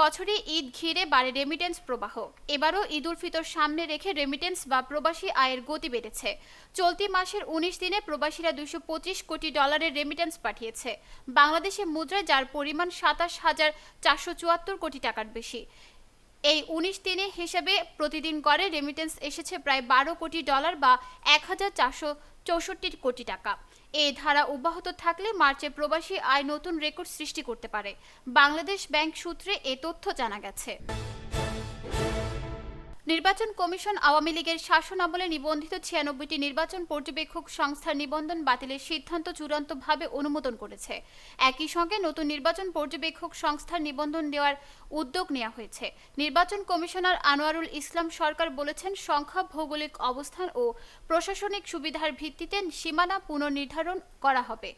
বছরই ঈদ ঘিরে বাড়ে রেমিটেন্স প্রবাহ। এবারও ঈদ উল ফিতর সামনে রেখে রেমিটেন্স বা প্রবাসী আয়ের গতি বেড়েছে। চলতি মাসের উনিশ দিনে প্রবাসীরা দুশো পঁচিশ কোটি ডলারের রেমিটেন্স পাঠিয়েছে। বাংলাদেশে মুদ্রায় যার পরিমাণ সাতাশ হাজার চারশো চুয়াত্তর কোটি টাকার বেশি। এই উনিশ দিনে হিসাবে প্রতিদিন গড়ে রেমিটেন্স এসেছে প্রায় বারো কোটি ডলার বা এক হাজার চারশো চৌষট্টি কোটি টাকা। এই ধারা অব্যাহত থাকলে মার্চে প্রবাসী আয় নতুন রেকর্ড সৃষ্টি করতে পারে। বাংলাদেশ ব্যাংক সূত্রে এ তথ্য জানা গেছে। নির্বাচন কমিশন আওয়ামী লীগের শাসন আমলে নিবন্ধিত ছিয়ানব্বইটি নির্বাচন পর্যবেক্ষক সংস্থার নিবন্ধন বাতিলের সিদ্ধান্ত চূড়ান্তভাবে অনুমোদন করেছে। একই সঙ্গে নতুন নির্বাচন পর্যবেক্ষক সংস্থার নিবন্ধন দেওয়ার উদ্যোগ নেওয়া হয়েছে। নির্বাচন কমিশনার আনোয়ারুল ইসলাম সরকার বলেছেন, সংখ্যা, ভৌগোলিক অবস্থান ও প্রশাসনিক সুবিধার ভিত্তিতে সীমানা পুনর্নির্ধারণ করা হবে।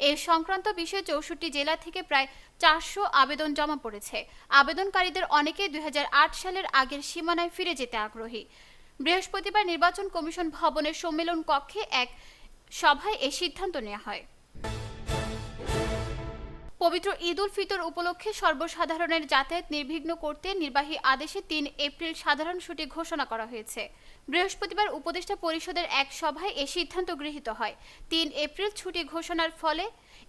এ সংক্রান্ত বিষয়ে চৌষট্টি জেলা থেকে প্রায় চারশো আবেদন জমা পড়েছে। আবেদনকারীদের অনেকে দুই হাজার আট সালের আগের সীমানায় ফিরে যেতে আগ্রহী। বৃহস্পতিবার নির্বাচন কমিশন ভবনের সম্মেলন কক্ষে এক সভায় এ সিদ্ধান্ত নেওয়া হয়। পবিত্র ঈদ উল ফিতর উপলক্ষে সর্বসাধারণের যাতায়াত নির্বিঘ্ন করতে নির্বাহী আদেশে তিন এপ্রিল সাধারণ ছুটি ঘোষণা করা হয়েছে। বৃহস্পতিবার উপদেষ্টা পরিষদের এক সভায় এ সিদ্ধান্ত গৃহীত হয়। তিন এপ্রিল ছুটি ঘোষণার ফলে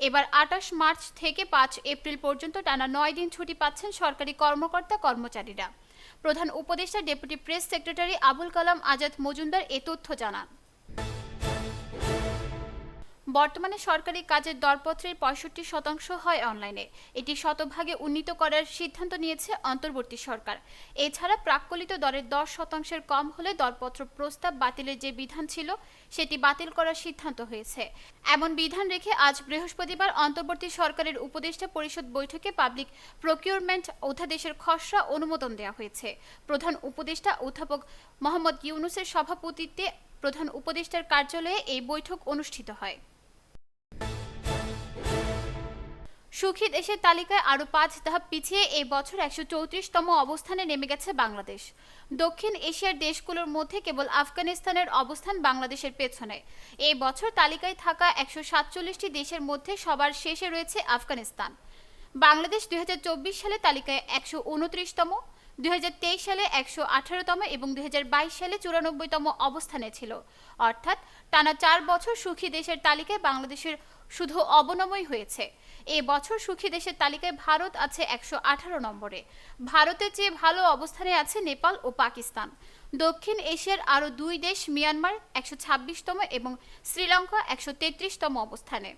এবার আটাশ মার্চ থেকে পাঁচ এপ্রিল পর্যন্ত টানা নয় দিন ছুটি পাচ্ছেন সরকারি কর্মকর্তা কর্মচারীরা। প্রধান উপদেষ্টা deputy press secretary Abul Kalam Azad Majumdar এ তথ্য জানান। বর্তমানে সরকারি কাজের দরপত্রের পঁয়ষট্টি শতাংশ হয় অনলাইনে। এটি শতভাগে উন্নীত করার সিদ্ধান্ত নিয়েছে অন্তর্বর্তী সরকার। এছাড়া প্রাক্কলিত দরের দশ শতাংশের কম হলে দরপত্র প্রস্তাব বাতিলের যে বিধান ছিল, সেটি বাতিল করার সিদ্ধান্ত হয়েছে। এমন বিধান রেখে আজ বৃহস্পতিবার অন্তর্বর্তী সরকারের উপদেষ্টা পরিষদ বৈঠকে পাবলিক প্রকিউরমেন্ট অধ্যাদেশের খসড়া অনুমোদন দেওয়া হয়েছে। প্রধান উপদেষ্টা অধ্যাপক মোহাম্মদ ইউনুসের সভাপতিত্বে প্রধান উপদেষ্টার কার্যালয়ে এই বৈঠক অনুষ্ঠিত হয়। সুখী দেশের তালিকায় আরও পাঁচ ধাপ পিছিয়ে এই বছর একশো চৌত্রিশতম অবস্থানে নেমে গেছে বাংলাদেশ। দক্ষিণ এশিয়ার দেশগুলোর মধ্যে কেবল আফগানিস্তানের অবস্থান বাংলাদেশের পেছনে। এই বছর তালিকায় থাকা একশো সাতচল্লিশটি দেশের মধ্যে সবার শেষে রয়েছে আফগানিস্তান। বাংলাদেশ দুই সালে তালিকায় একশো উনত্রিশতম দুই সালে একশো আঠারোতম এবং দু হাজার বাইশ সালে চুরানব্বইতম অবস্থানে ছিল। অর্থাৎ টানা চার বছর সুখী দেশের তালিকায় বাংলাদেশের শুধু অবনমই হয়েছে। এ বছর সুখী দেশের তালিকায় ভারত আছে একশো আঠারো নম্বরে। ভারতের চেয়ে ভালো অবস্থানে আছে নেপাল ও পাকিস্তান। দক্ষিণ এশিয়ার আরও দুই দেশ মিয়ানমার একশো ছাব্বিশতম এবং শ্রীলঙ্কা একশো তেত্রিশতম অবস্থানে।